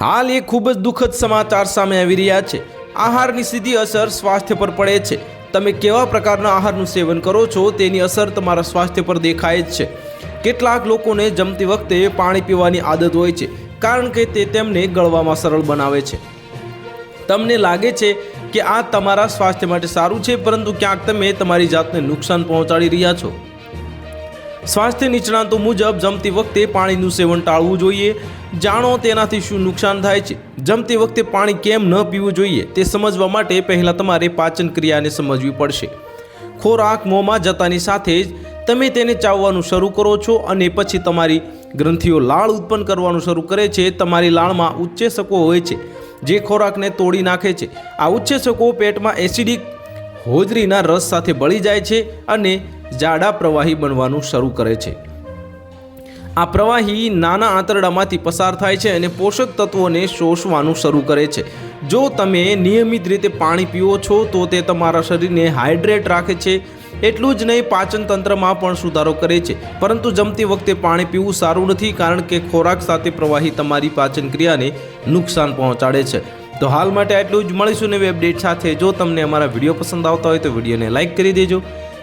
હાલ એ ખૂબ જ દુઃખદ સમાચાર સામે આવી રહ્યા છે. આહારની સીધી અસર સ્વાસ્થ્ય પર પડે છે. તમે કેવા પ્રકારના આહારનું સેવન કરો છો તેની અસર તમારા સ્વાસ્થ્ય પર દેખાય જ છે. કેટલાક લોકોને જમતી વખતે પાણી પીવાની આદત હોય છે, કારણ કે તે તેમને ગળવામાં સરળ બનાવે છે. તમને લાગે છે કે આ તમારા સ્વાસ્થ્ય માટે સારું છે, પરંતુ ક્યાંક તમે તમારી જાતને નુકસાન પહોંચાડી રહ્યા છો? સ્વાસ્થ્ય નિષ્ણાંતો મુજબ જમતી વખતે પાણીનું સેવન ટાળવું જોઈએ. જાણો તેનાથી શું નુકસાન થાય છે? જમતી વખતે પાણી કેમ ન પીવું જોઈએ? તે સમજવા માટે પહેલાં તમારે પાચન ક્રિયાને સમજવી પડશે. ખોરાક મોંમાં જતાની સાથે જ તમે તેને ચાવવાનું શરૂ કરો છો અને પછી તમારી ગ્રંથિઓ લાળ ઉત્પન્ન કરવાનું શરૂ કરે છે. તમારી લાળમાં ઉચ્ચેસકો હોય છે, જે ખોરાકને તોડી નાખે છે. આ ઉચ્ચેસકો પેટમાં એસિડિક હોજરીના રસ સાથે બળી જાય છે અને જાડા પ્રવાહી બનવાનું શરૂ કરે છે. આ પ્રવાહી નાના આંતરડામાંથી પસાર થાય છે અને પોષક તત્વોને શોષવાનું શરૂ કરે છે. જો તમે નિયમિત રીતે પાણી પીવો છો, તો તે તમારા શરીરને હાઇડ્રેટ રાખે છે. એટલું જ નહીં, પાચન તંત્રમાં પણ સુધારો કરે છે. પરંતુ જમતી વખતે પાણી પીવું સારું નથી, કારણ કે ખોરાક સાથે પ્રવાહી તમારી પાચન ક્રિયાને નુકસાન પહોંચાડે છે. તો હાલ માટે આટલું જ મળીશું નવી અપડેટ સાથે. જો તમને અમારા વીડિયો પસંદ આવતા હોય તો વિડીયોને લાઇક કરી દેજો.